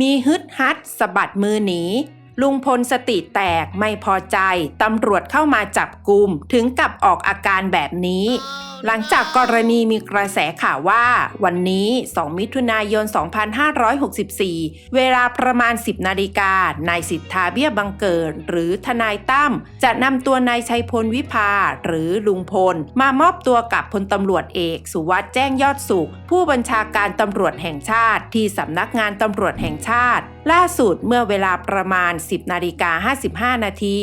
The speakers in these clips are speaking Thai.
มีฮึดฮัดสะบัดมือหนี ลุงพลสติแตกไม่พอใจ ตำรวจเข้ามาจับกลุ่มถึงกับออกอาการแบบนี้ หลังจากกรณีมีกระแสข่าวว่า วันนี้ 2 มิถุนายน 2564 เวลาประมาณ 10 นาฬิกา นายสิทธาเบี้ยบังเกิด หรือทนายตั้มจะนำตัวนายชัยพลวิภา หรือลุงพล มามอบตัวกับพลตำรวจเอก สุวัสด์แจ้งยอดสุข ผู้บัญชาการตำรวจแห่งชาติที่สำนักงานตำรวจแห่งชาติ ล่าสุดเมื่อเวลาประมาณ 10นาฬิกา55 นาที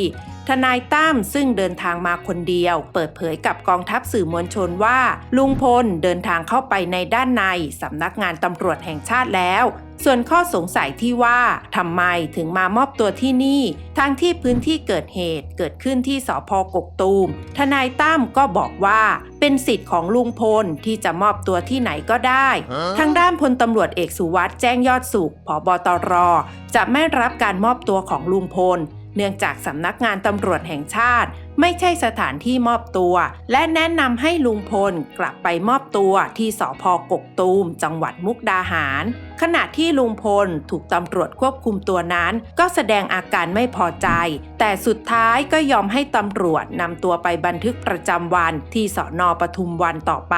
ทนายตั้มซึ่งเดินทางมาคนเดียว เปิดเผยกับกองทัพสื่อมวลชนว่า ลุงพลเดินทางเข้าไปในด้านในสำนักงานตำรวจแห่งชาติแล้ว ส่วนข้อสงสัยที่ว่าทำไมถึงมามอบตัวที่นี่ ทั้งที่พื้นที่เกิดเหตุเกิดขึ้นที่สพกกตูม ทนายตั้มก็บอกว่าเป็นสิทธิ์ของลุงพลที่จะมอบตัวที่ไหนก็ได้ ทางด้านพลตำรวจเอกสุวัสด์แจ้งยอดสุขผบตร จะไม่รับการมอบตัวของลุงพลเนื่องจากสำนักงานตำรวจแห่งชาติ ไม่ใช่สถานที่มอบตัว และแนะนำให้ลุงพลกลับไปมอบตัวที่สพกกตูม จังหวัดมุกดาหาร ขณะที่ลุงพลถูกตำรวจควบคุมตัวนั้น ก็แสดงอาการไม่พอใจ แต่สุดท้ายก็ยอมให้ตำรวจนำตัวไปบันทึกประจำวันที่สอนอปทุมวันต่อไป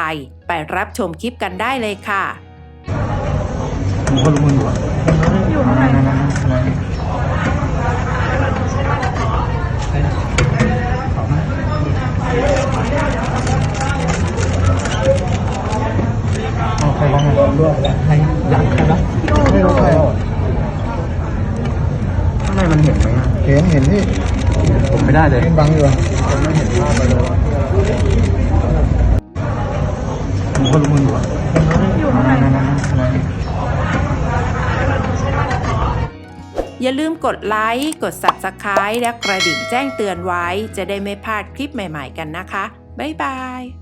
ไปรับชมคลิปกันได้เลยค่ะผมก็รู้มืออยู่อะอยู่ เอาใครร้องไห้ด้วให้อยากใครนะไม่รู้ใครข้างในมันเห็นไหมอะเห็นเห็นที่ผมไม่ได้เลยเห็นบังอยู่อะผมก็รู้มืออยู่อะอยู่ข้างในอย่าลืมกดไลค์ กด Subscribe และกระดิ่งแจ้งเตือนไว้ จะได้ไม่พลาดคลิปใหม่ๆกันนะคะ บ๊ายบาย